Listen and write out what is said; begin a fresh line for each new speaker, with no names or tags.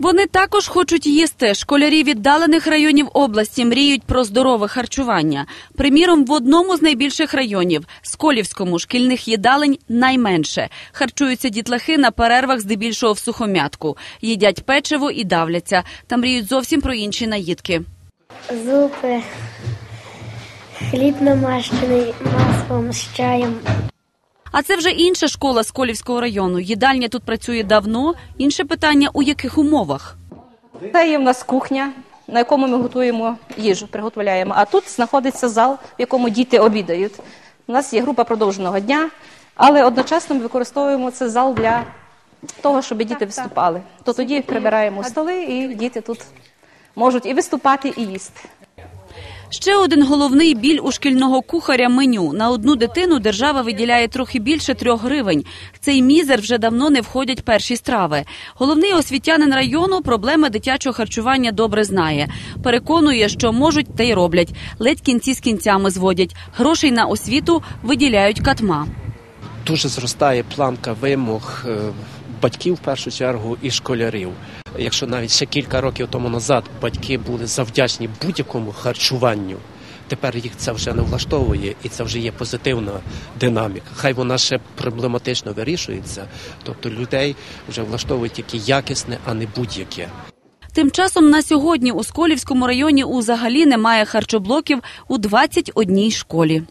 Вони також хочуть їсти. Школярі віддалених районів області мріють про здорове харчування. Приміром, в одному з найбільших районів Сколівському шкільних їдалень найменше. Харчуються дітлахи на перервах здебільшого в сухомятку. Їдять печиво і давляться. Та мріють зовсім про інші наїдки.
зупи, хліб намащений маслом з чаєм.
А це вже інша школа Сколівського району. Їдальня тут працює давно. Інше питання у яких умовах.
Це є в нас кухня, на якому ми готуємо їжу, приготовляємо. А тут знаходиться зал, в якому діти обідають. У нас є група продовженого дня, але одночасно ми використовуємо цей зал для того, щоб діти виступали. То тоді прибираємо столи, і діти тут можуть і виступати, і їсти.
Ще один головний біль у шкільного кухаря меню. На одну дитину держава виділяє трохи більше трьох гривень. В цей мізер вже давно не входять перші страви. Головний освітянин району проблеми дитячого харчування добре знає. Переконує, що можуть та й роблять. Ледь кінці з кінцями зводять. Грошей на освіту виділяють катма.
дуже зростає планка вимог е, батьків в першу чергу і школярів. Якщо навіть ще кілька років тому назад батьки були завдячні будь-якому харчуванню, тепер їх це вже не влаштовує, і це вже є позитивна динаміка. Хай вона ще проблематично вирішується. Тобто людей вже влаштовують тільки якісне, а не будь-яке.
Тим часом на сьогодні у Сколівському районі узагалі немає харчоблоків у 21 школі.